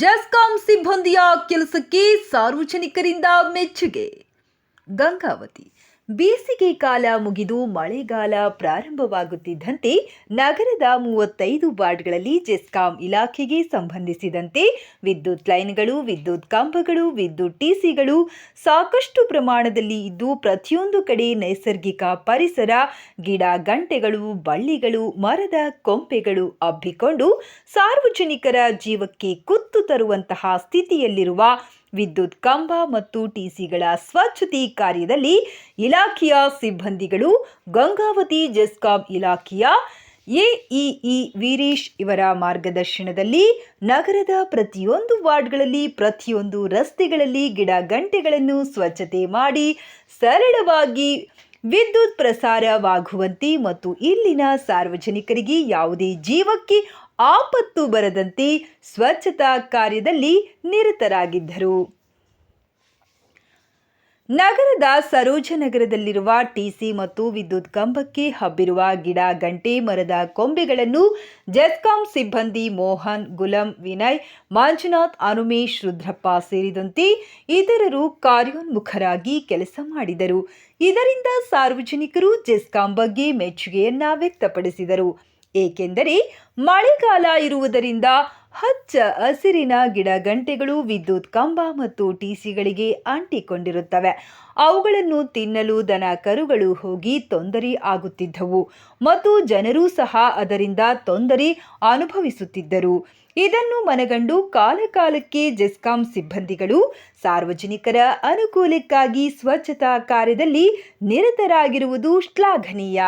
ಜಸ್ಕಾಂ ಸಿಬ್ಬಂದಿಯ ಕೆಲಸಕ್ಕೆ ಸಾರ್ವಜನಿಕರಿಂದ ಮೆಚ್ಚುಗೆ. ಗಂಗಾವತಿ ಬೇಸಿಗೆ ಕಾಲ ಮುಗಿದು ಮಳೆಗಾಲ ಪ್ರಾರಂಭವಾಗುತ್ತಿದ್ದಂತೆ ನಗರದ ಮೂವತ್ತೈದು ವಾರ್ಡ್ಗಳಲ್ಲಿ ಜೆಸ್ಕಾಂ ಇಲಾಖೆಗೆ ಸಂಬಂಧಿಸಿದಂತೆ ವಿದ್ಯುತ್ ಲೈನ್ಗಳು, ವಿದ್ಯುತ್ ಕಂಬಗಳು, ವಿದ್ಯುತ್ ಟಿಸಿಗಳು ಸಾಕಷ್ಟು ಪ್ರಮಾಣದಲ್ಲಿ ಇದ್ದು ಪ್ರತಿಯೊಂದು ಕಡೆ ನೈಸರ್ಗಿಕ ಪರಿಸರ, ಗಿಡ, ಗಂಟೆಗಳು, ಬಳ್ಳಿಗಳು, ಮರದ ಕೊಂಪೆಗಳು ಹಬ್ಬಿಕೊಂಡು ಸಾರ್ವಜನಿಕರ ಜೀವಕ್ಕೆ ಕುತ್ತು ತರುವಂತಹ ಸ್ಥಿತಿಯಲ್ಲಿರುವ ವಿದ್ಯುತ್ ಕಂಬ ಮತ್ತು ಟಿಸಿಗಳ ಸ್ವಚ್ಛತೆ ಕಾರ್ಯದಲ್ಲಿ ಇಲಾಖೆಯ ಸಿಬ್ಬಂದಿಗಳು ಗಂಗಾವತಿ ಜೆಸ್ಕಾಂ ಇಲಾಖೆಯ ಎಇಇ ವೀರೇಶ್ ಇವರ ಮಾರ್ಗದರ್ಶನದಲ್ಲಿ ನಗರದ ಪ್ರತಿಯೊಂದು ವಾರ್ಡ್ಗಳಲ್ಲಿ ಪ್ರತಿಯೊಂದು ರಸ್ತೆಗಳಲ್ಲಿ ಗಿಡ ಗಂಟೆಗಳನ್ನು ಸ್ವಚ್ಛತೆ ಮಾಡಿ ಸರಳವಾಗಿ ವಿದ್ಯುತ್ ಪ್ರಸಾರವಾಗುವಂತೆ ಮತ್ತು ಇಲ್ಲಿನ ಸಾರ್ವಜನಿಕರಿಗೆ ಯಾವುದೇ ಜೀವಕ್ಕೆ ಆಪತ್ತು ಬರದಂತೆ ಸ್ವಚ್ಛತಾ ಕಾರ್ಯದಲ್ಲಿ ನಿರತರಾಗಿದ್ದರು. ನಗರದ ಸರೋಜನಗರದಲ್ಲಿರುವ ಟಿಸಿ ಮತ್ತು ವಿದ್ಯುತ್ ಕಂಬಕ್ಕೆ ಹಬ್ಬಿರುವ ಗಿಡ, ಗಂಟೆ, ಮರದ ಕೊಂಬೆಗಳನ್ನು ಜೆಸ್ಕಾಂ ಸಿಬ್ಬಂದಿ ಮೋಹನ್, ಗುಲಂ, ವಿನಯ್, ಮಂಜುನಾಥ್, ಅನುಮೇಶ್, ರುದ್ರಪ್ಪ ಸೇರಿದಂತೆ ಇತರರು ಕಾರ್ಯೋನ್ಮುಖರಾಗಿ ಕೆಲಸ ಮಾಡಿದರು. ಇದರಿಂದ ಸಾರ್ವಜನಿಕರು ಜೆಸ್ಕಾಂ ಬಗ್ಗೆ ಮೆಚ್ಚುಗೆಯನ್ನ ವ್ಯಕ್ತಪಡಿಸಿದರು. ಏಕೆಂದರೆ ಮಳೆಗಾಲ ಇರುವುದರಿಂದ ಹಚ್ಚ ಹಸಿರಿನ ಗಿಡ ಗಂಟೆಗಳು, ವಿದ್ಯುತ್ ಕಂಬ ಮತ್ತು ಟಿಸಿಗಳಿಗೆ ಅಂಟಿಕೊಂಡಿರುತ್ತವೆ. ಅವುಗಳನ್ನು ತಿನ್ನಲು ದನ ಕರುಗಳು ಹೋಗಿ ತೊಂದರೆ ಆಗುತ್ತಿದ್ದವು ಮತ್ತು ಜನರೂ ಸಹ ಅದರಿಂದ ತೊಂದರೆ ಅನುಭವಿಸುತ್ತಿದ್ದರು. ಇದನ್ನು ಮನಗಂಡು ಕಾಲಕಾಲಕ್ಕೆ ಜೆಸ್ಕಾಂ ಸಿಬ್ಬಂದಿಗಳು ಸಾರ್ವಜನಿಕರ ಅನುಕೂಲಕ್ಕಾಗಿ ಸ್ವಚ್ಛತಾ ಕಾರ್ಯದಲ್ಲಿ ನಿರತರಾಗಿರುವುದು ಶ್ಲಾಘನೀಯ.